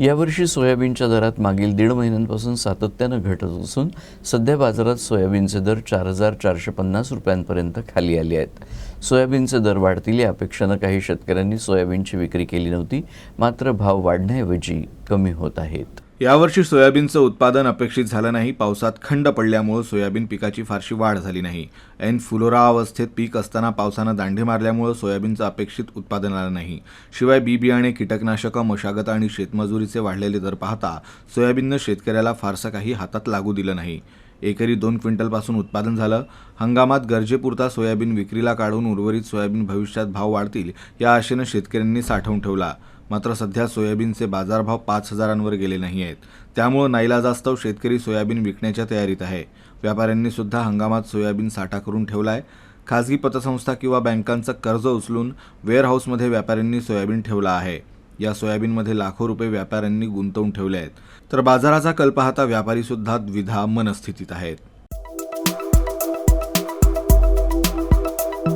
यावर्षी सोयाबीनच्या दरात मागील दीड महिन्यांपासून सातत्यानं घटत असून सध्या बाजारात सोयाबीनचे दर चार हजार चारशे पन्नास रुपयांपर्यंत खाली आले आहेत. सोयाबीनचे दर वाढतील या अपेक्षेनं काही शेतकऱ्यांनी सोयाबीनची विक्री केली नव्हती मात्र भाव वाढण्याऐवजी कमी होत आहेत. यावर्षी सोयाबीनचं उत्पादन अपेक्षित झालं नाही. पावसात खंड पडल्यामुळं सोयाबीन पिकाची फारशी वाढ झाली नाही. ऐन फुलोरा अवस्थेत पीक असताना पावसानं दांडे मारल्यामुळं सोयाबीनचं अपेक्षित उत्पादन आलं नाही. शिवाय बी बियाणे कीटकनाशकं मशागत आणि शेतमजुरीचे वाढलेले दर पाहता सोयाबीननं शेतकऱ्याला फारसं काही हातात लागू दिलं नाही. एकरी दोन क्विंटलपासून उत्पादन झालं. हंगामात गरजेपुरता सोयाबीन विक्रीला काढून उर्वरित सोयाबीन भविष्यात भाव वाढतील या आशेनं शेतकऱ्यांनी साठवून ठेवला. मात्र सध्या सोयाबीनचे बाजारभाव पाच हजारांवर गेले नाही आहेत. त्यामुळं नाईलाजास्तव शेतकरी सोयाबीन विकण्याच्या तयारीत आहे. व्यापाऱ्यांनी सुद्धा हंगामात सोयाबीन साठा करून ठेवला आहे खाजगी पतसंस्था किंवा बँकांचं कर्ज उचलून वेअरहाऊसमध्ये व्यापाऱ्यांनी सोयाबीन ठेवला आहे. या सोयाबीनमध्ये लाखो रुपये व्यापाऱ्यांनी गुंतवून ठेवले आहेत. तर बाजाराचा कल पाहता व्यापारी सुद्धा द्विधा मनस्थितीत आहेत.